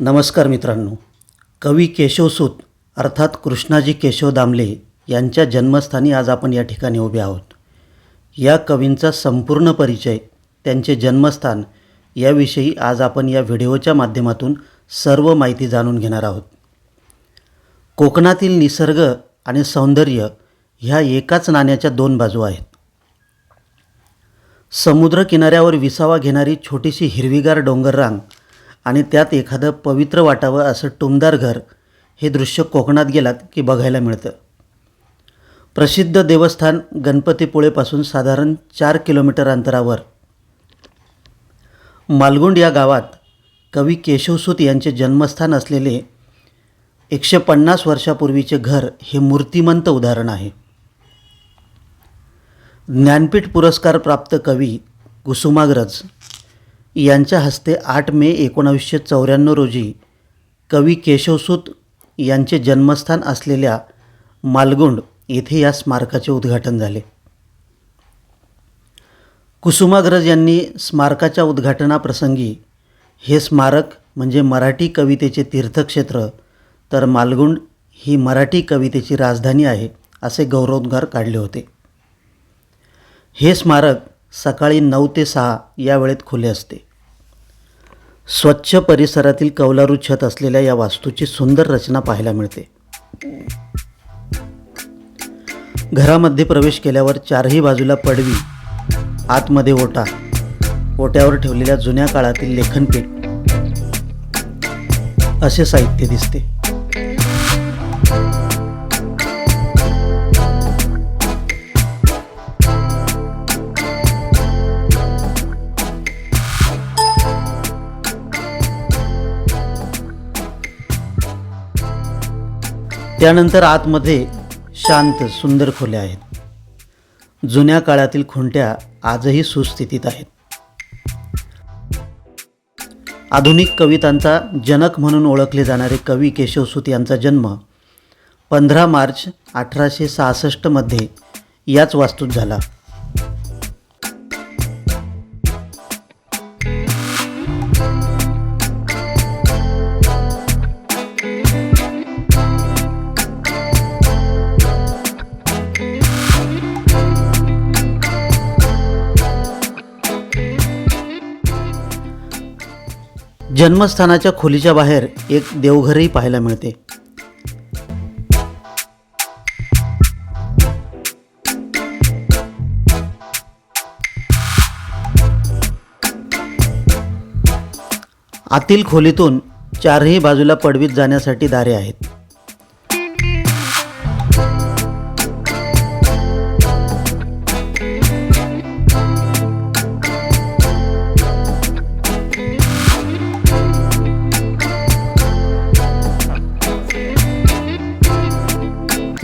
नमस्कार मित्रांनो. कवी केशवसूत अर्थात कृष्णाजी केशव दामले यांच्या जन्मस्थानी आज आपण या ठिकाणी उभे आहोत. या कवींचा संपूर्ण परिचय त्यांचे जन्मस्थान याविषयी आज आपण या व्हिडिओच्या माध्यमातून सर्व माहिती जाणून घेणार आहोत. कोकणातील निसर्ग आणि सौंदर्य ह्या एकाच नाण्याच्या दोन बाजू आहेत. समुद्रकिनाऱ्यावर विसावा घेणारी छोटीशी हिरवीगार डोंगररांग आणि त्यात एखादं पवित्र वाटावं असं टुमदार घर हे दृश्य कोकणात गेलात की बघायला मिळतं. प्रसिद्ध देवस्थान गणपतीपुळेपासून साधारण चार किलोमीटर अंतरावर. मालगुंड या गावात कवी केशवसूत यांचे जन्मस्थान असलेले एकशे पन्नास वर्षापूर्वीचे घर हे मूर्तिमंत उदाहरण आहे. ज्ञानपीठ पुरस्कार प्राप्त कवी कुसुमाग्रज यांच्या हस्ते आठ मे एकोणावीसशे चौऱ्याण्णव रोजी कवी केशवसूत यांचे जन्मस्थान असलेल्या मालगुंड येथे या स्मारकाचे उद्घाटन झाले. कुसुमाग्रज यांनी स्मारकाच्या उद्घाटनाप्रसंगी हे स्मारक म्हणजे मराठी कवितेचे तीर्थक्षेत्र तर मालगुंड ही मराठी कवितेची राजधानी आहे असे गौरवोद्गार काढले होते. हे स्मारक सकाळी नऊ ते सहा या वेळेत खुले असते. स्वच्छ परिसरातील कौलारू छत असलेल्या या वास्तूची सुंदर रचना पाहायला मिळते. घरामध्ये प्रवेश केल्यावर चारही बाजूला पडवी आतमध्ये ओटा ओट्यावर ठेवलेल्या जुन्या काळातील लेखनपीठ असे साहित्य दिसते. त्यानंतर आतमध्ये शांत सुंदर खोल्या आहेत. जुन्या काळातील खुंट्या आजही सुस्थितीत आहेत. आधुनिक कवितांचा जनक म्हणून ओळखले जाणारे कवी केशवसुत यांचा जन्म पंधरा मार्च अठराशे सहासष्टमध्ये याच वास्तूत झाला. जन्मस्थानाच्या खोलीच्या बाहेर एक देवघरही पाहायला मिळते. आतील खोलीतून चारही बाजूला पडवीत जाण्यासाठी दारे आहेत.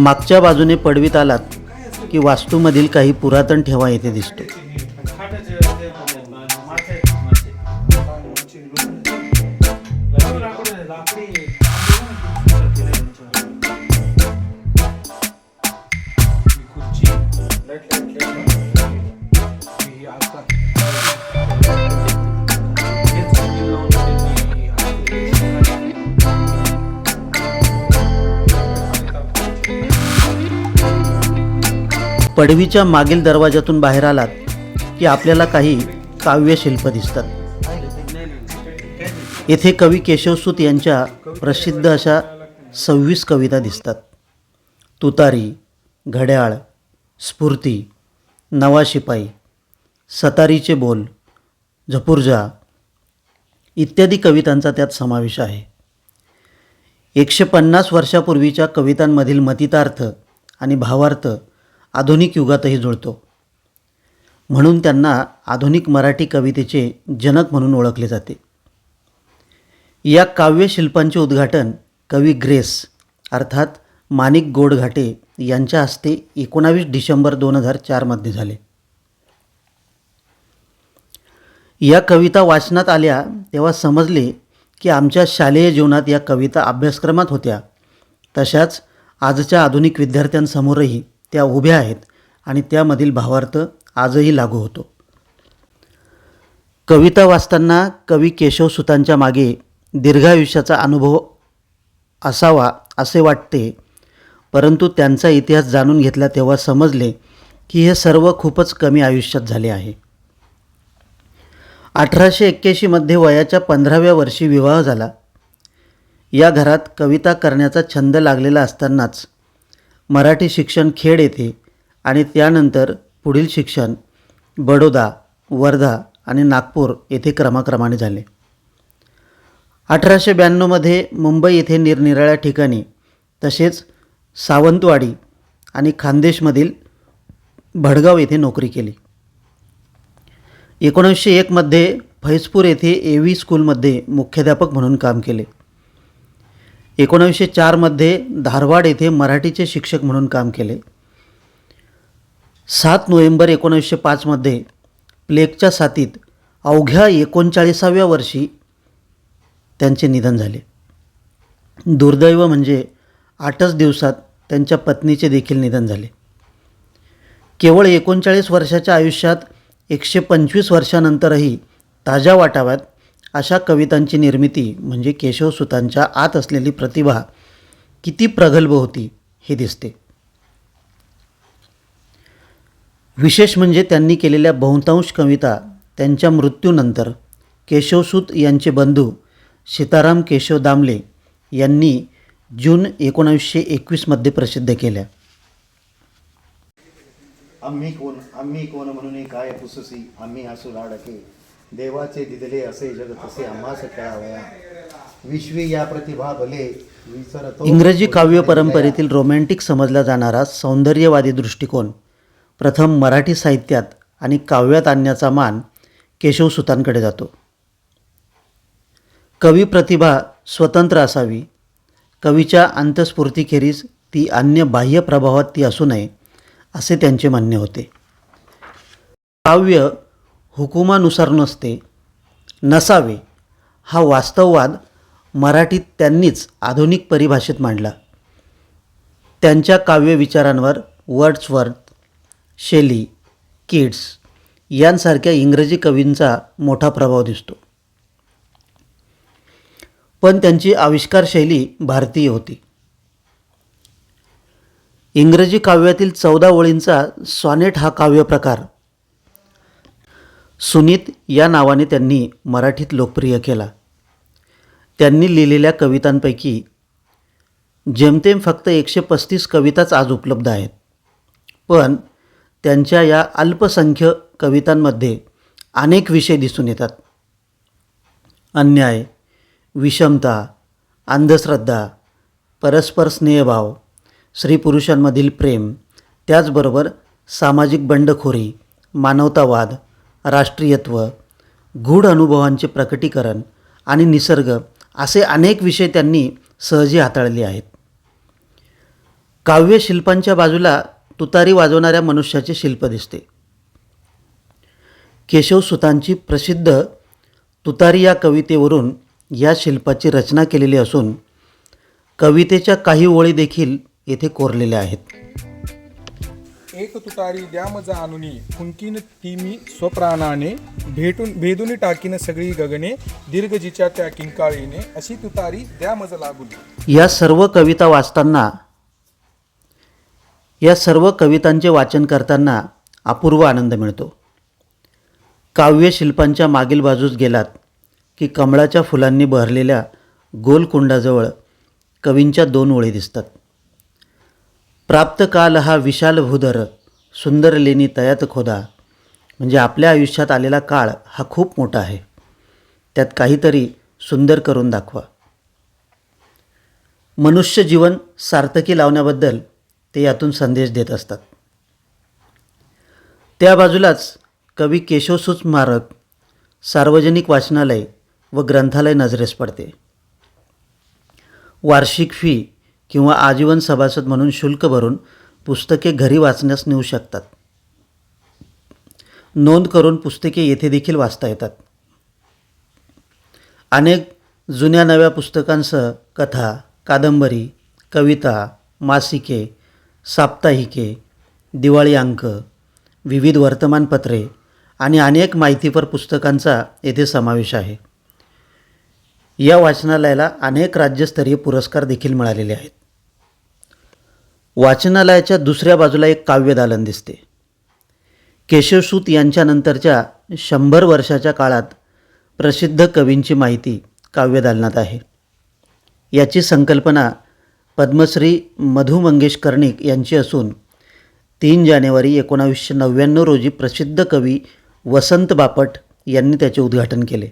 मागच्या बाजूने पडवीत आलात की वास्तूमधील काही पुरातन ठेवा येथे दिसतो पडवीच्या मागील दरवाजातून बाहेर आलात की आपल्याला काही काव्यशिल्प दिसतात. येथे कवी केशवसूत यांच्या प्रसिद्ध अशा सव्वीस कविता दिसतात. तुतारी घड्याळ स्फूर्ती नवा शिपाई सतारीचे बोल झपुर्जा इत्यादी कवितांचा त्यात समावेश आहे. एकशे पन्नास वर्षापूर्वीच्या कवितांमधील मतितार्थ आणि भावार्थ आधुनिक युगातही जुळतो. म्हणून त्यांना आधुनिक मराठी कवितेचे जनक म्हणून ओळखले जाते. या काव्यशिल्पांचे उद्घाटन कवी ग्रेस अर्थात माणिक गोडघाटे यांच्या हस्ते एकोणावीस डिसेंबर दोन हजार चारमध्ये झाले. या कविता वाचनात आल्या तेव्हा समजले की आमच्या शालेय जीवनात या कविता अभ्यासक्रमात होत्या. तशाच आजच्या आधुनिक विद्यार्थ्यांसमोरही त्या उभ्या आहेत आणि त्यामधील भावार्थ आजही लागू होतो. कविता वाचताना कवी केशवसुतांच्या मागे दीर्घायुष्याचा अनुभव असावा असे वाटते परंतु त्यांचा इतिहास जाणून घेतला तेव्हा समजले की हे सर्व खूपच कमी आयुष्यात झाले आहे. अठराशे एक्क्याऐंशीमध्ये वयाच्या पंधराव्या वर्षी विवाह झाला. या घरात कविता करण्याचा छंद लागलेला असतानाच मराठी शिक्षण खेड येथे आणि त्यानंतर पुढील शिक्षण बडोदा वर्धा आणि नागपूर येथे क्रमाक्रमाने झाले. अठराशे ब्याण्णवमध्ये मुंबई येथे निरनिराळ्या ठिकाणी तसेच सावंतवाडी आणि खानदेशमधील भडगाव येथे नोकरी केली. एकोणीसशे एकमध्ये फैजपूर येथे ए व्ही स्कूलमध्ये मुख्याध्यापक म्हणून काम केले. एकोणावीसशे चारमध्ये धारवाड येथे मराठीचे शिक्षक म्हणून काम केले. सात नोव्हेंबर एकोणावीसशे पाचमध्ये प्लेगच्या साथीत अवघ्या एकोणचाळीसाव्या वर्षी त्यांचे निधन झाले. दुर्दैव म्हणजे आठच दिवसात त्यांच्या पत्नीचे देखील निधन झाले. केवळ एकोणचाळीस वर्षाच्या आयुष्यात एकशे पंचवीस वर्षानंतरही ताज्या वाटाव्यात अशा कवितांची निर्मिती म्हणजे केशवसुतांच्या आत असलेली प्रतिभा किती प्रगल्भ होती हे दिसते. विशेष म्हणजे त्यांनी केलेल्या बहुतांश कविता त्यांच्या मृत्यूनंतर केशवसूत यांचे बंधू सीताराम केशव दामले यांनी जून एकोणावीसशे एकवीसमध्ये प्रसिद्ध केल्या. आम्ही कोण आम्ही कोण म्हणून काय पुससी आम्ही असू लाडके. देवाचे दिदले असे जग तसे आम्हास खेळावया विश्वी या प्रतिभा भले विसरतो. इंग्रजी काव्य परंपरेतील रोमॅन्टिक समजला जाणारा सौंदर्यवादी दृष्टिकोन प्रथम मराठी साहित्यात आणि काव्यात आणण्याचा मान केशवसुतांकडे जातो. कवी प्रतिभा स्वतंत्र असावी. कवीच्या अंतस्फूर्तीखेरीज ती अन्य बाह्य प्रभावात ती असू नये असे त्यांचे म्हणणे होते. काव्य हुकुमानुसार नसते नसावे हा वास्तववाद मराठीत त्यांनीच आधुनिक परिभाषेत मांडला. त्यांच्या काव्य विचारांवर वर्ड्सवर्थ शेली किड्स यांसारख्या इंग्रजी कवींचा मोठा प्रभाव दिसतो. पण त्यांची आविष्कार शैली भारतीय होती. इंग्रजी काव्यातील चौदा ओळींचा सॉनेट हा काव्यप्रकार सुनीत या नावाने त्यांनी मराठीत लोकप्रिय केला. त्यांनी लिहिलेल्या कवितांपैकी जेमतेम फक्त एकशे पस्तीस कविताच आज उपलब्ध आहेत. पण त्यांच्या या अल्पसंख्य कवितांमध्ये अनेक विषय दिसून येतात. अन्याय विषमता अंधश्रद्धा परस्पर स्नेहभाव स्त्री पुरुषांमधील प्रेम त्याचबरोबर सामाजिक बंडखोरी मानवतावाद राष्ट्रीयत्व गूढ अनुभवांचे प्रकटीकरण आणि निसर्ग असे अनेक विषय त्यांनी सहजी हाताळले आहेत. काव्यशिल्पांच्या बाजूला तुतारी वाजवणाऱ्या मनुष्याचे शिल्प दिसते. केशवसुतांची प्रसिद्ध तुतारी या कवितेवरून या शिल्पाची रचना केलेली असून कवितेच्या काही ओळी देखील येथे कोरलेल्या आहेत. एक तुतारी द्या मज आणुनी. फुंकीन ती मी स्वप्राणाने भेटून भेदून टाकीन सगळी गगने. दीर्घजीच्या त्या किंकाळीने अशी तुतारी द्या मज लागून. या सर्व कविता वाचताना या सर्व कवितांचे वाचन करताना अपूर्व आनंद मिळतो. काव्यशिल्पांच्या मागील बाजूस गेलात की कमळाच्या फुलांनी बहरलेल्या गोलकुंडाजवळ कवींच्या दोन ओळी दिसतात. प्राप्त काल हा विशाल भूधर सुंदर लेणी तयात खोदा. म्हणजे आपल्या आयुष्यात आलेला काळ हा खूप मोठा आहे. त्यात काहीतरी सुंदर करून दाखवा. मनुष्य जीवन सार्थकी लावण्याबद्दल ते यातून संदेश देत असतात. त्या बाजूलाच कवी केशवसूत स्मारक सार्वजनिक वाचनालय व ग्रंथालय नजरेस पडते. वार्षिक फी किंवा आजीवन सभासद म्हणून शुल्क भरून पुस्तके घरी वाचण्यास नेऊ शकतात. नोंद करून पुस्तके येथे देखील वाचता येतात. अनेक जुन्या नव्या पुस्तकांसह कथा कादंबरी कविता मासिके साप्ताहिके दिवाळी अंक विविध वर्तमानपत्रे आणि अनेक माहितीपर पुस्तकांचा येथे समावेश आहे. या वाचनालयाला अनेक राज्यस्तरीय पुरस्कार देखील मिळालेले आहेत. वाचनालयाच्या दुसऱ्या बाजूला एक काव्यदालन दिसते. केशवसूत यांच्यानंतरच्या शंभर वर्षाच्या काळात प्रसिद्ध कवींची माहिती काव्यदालनात आहे. याची संकल्पना पद्मश्री मधु मंगेश कर्णिक यांची असून तीन जानेवारी एकोणावीसशे नव्याण्णव रोजी प्रसिद्ध कवी वसंत बापट यांनी त्याचे उद्घाटन केले.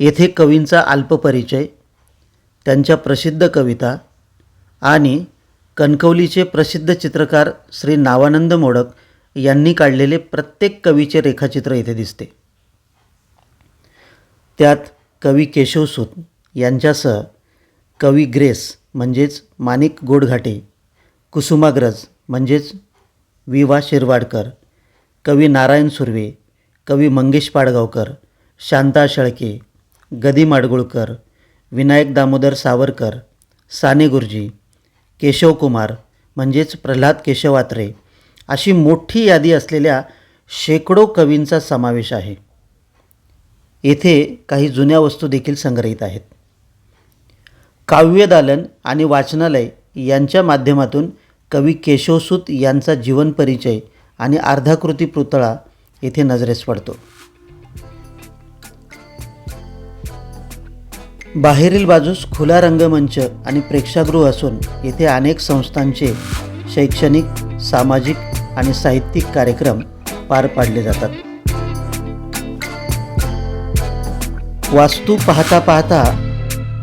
येथे कवींचा अल्पपरिचय त्यांच्या प्रसिद्ध कविता आणि कणकवलीचे प्रसिद्ध चित्रकार श्री नावानंद मोडक यांनी काढलेले प्रत्येक कवीचे रेखाचित्र येथे दिसते. त्यात कवी केशवसूत यांच्यासह कवी ग्रेस म्हणजेच माणिक गोडघाटे कुसुमाग्रज म्हणजेच वि वा शिरवाडकर कवी नारायण सुर्वे कवी मंगेश पाडगावकर शांता शेळके गदी माडगुळकर विनायक दामोदर सावरकर साने गुरुजी केशवकुमार म्हणजेच प्रल्हाद केशवात्रे अशी मोठी यादी असलेल्या शेकडो कवींचा समावेश आहे. येथे काही जुन्या वस्तू देखील संग्रहित आहेत. काव्यदालन आणि वाचनालय यांच्या माध्यमातून कवी केशवसूत यांचा जीवन परिचय आणि अर्धाकृती पुतळा येथे नजरेस पडतो. बाहेरील बाजूस खुला रंगमंच आणि प्रेक्षागृह असून येथे अनेक संस्थांचे शैक्षणिक सामाजिक आणि साहित्यिक कार्यक्रम पार पाडले जातात. वास्तू पाहता पाहता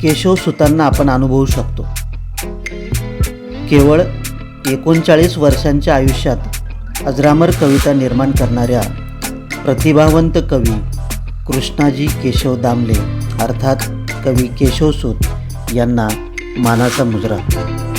केशवसुतांना आपण अनुभवू शकतो. केवळ एकोणचाळीस वर्षांच्या आयुष्यात अजरामर कविता निर्माण करणाऱ्या प्रतिभावंत कवी कृष्णाजी केशव दामले अर्थात कवी केशवसूत यांना मानाचा मुजरा.